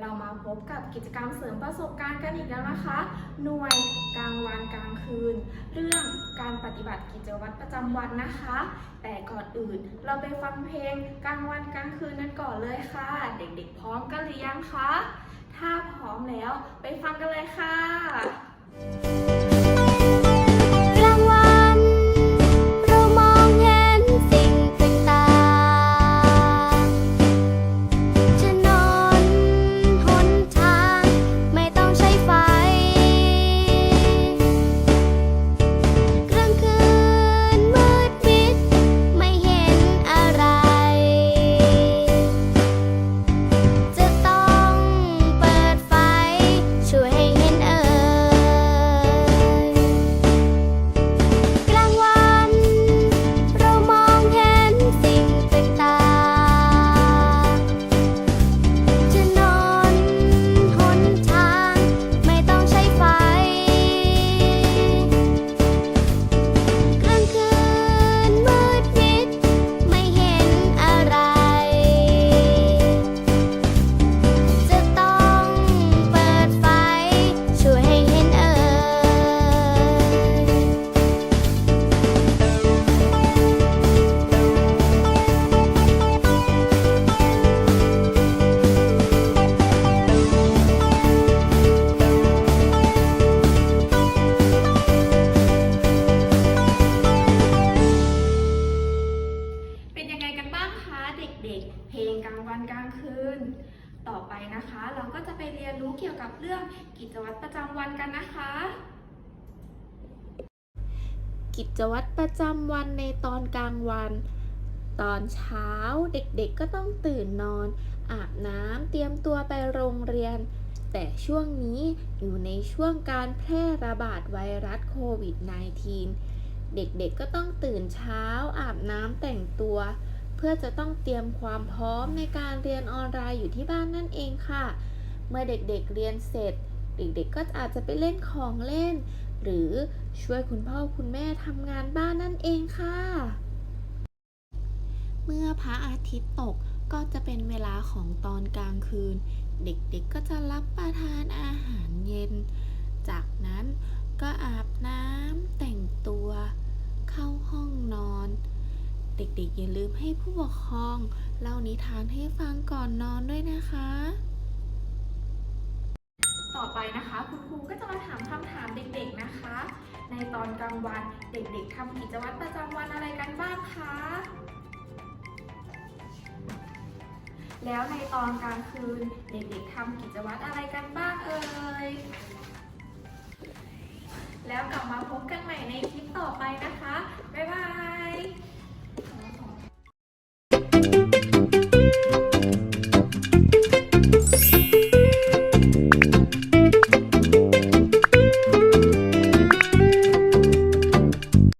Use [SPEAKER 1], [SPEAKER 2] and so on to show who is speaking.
[SPEAKER 1] เรามาพบกับกิจกรรมเสริมประสบการณ์กันอีกแล้วนะคะ หน่วยกลางวันกลางคืน เรื่องการปฏิบัติกิจวัตรประจำวันนะคะ แต่ก่อนอื่นเราไปฟังเพลงกลางวันกลางคืนนั้นก่อนเลยค่ะ เด็กๆ พร้อมกันหรือยังคะ ถ้าพร้อมแล้วไปฟังกันเลยค่ะ
[SPEAKER 2] ด็กๆ เพ
[SPEAKER 1] ลงกลางวันกลางคืน ต่อไปนะคะ เราก็จะไปเรียนรู้เกี่ยวกับเรื่องกิจวัตรประจำวันกันนะคะ
[SPEAKER 3] กิจวัตรประจำวันในตอนกลางวัน ตอนเช้าเด็กๆก็ต้องตื่นนอน อาบน้ำเตรียมตัวไปโรงเรียน แต่ช่วงนี้อยู่ในช่วงการแพร่ระบาดไวรัสโควิด -19 เด็กๆก็ต้องตื่นเช้าอาบน้ำแต่งตัว พื่อจะต้องเตรียมความพร้อมในการเรียนออนไลน์อยู่ที่บ้านนั่นเองค่ะ เมื่อเด็กๆเรียนเสร็จ เด็กๆก็อาจจะไปเล่นของเล่น หรือช่วยคุณพ่อคุณแม่ทำงานบ้านนั่นเองค่ะ เมื่อพระอาทิตย์ตกก็จะเป็นเวลาของตอนกลางคืน เด็กๆก็จะรับประทาน เด็กๆอย่าลืมให้ผู้ปกครองเล่านิทานให้ฟังก่อนนอนด้วยนะคะ
[SPEAKER 1] ต่อไปนะคะ คุณครูก็จะมาถามคำถามเด็กๆนะคะ ในตอนกลางวันเด็กๆทำกิจวัตรประจำวันอะไรกันบ้างคะแล้วในตอนกลางคืนเด็กๆทำกิจวัตรอะไรกันบ้างเอ่ย แล้วกลับมาพบกันใหม่ในคลิปต่อไปนะคะ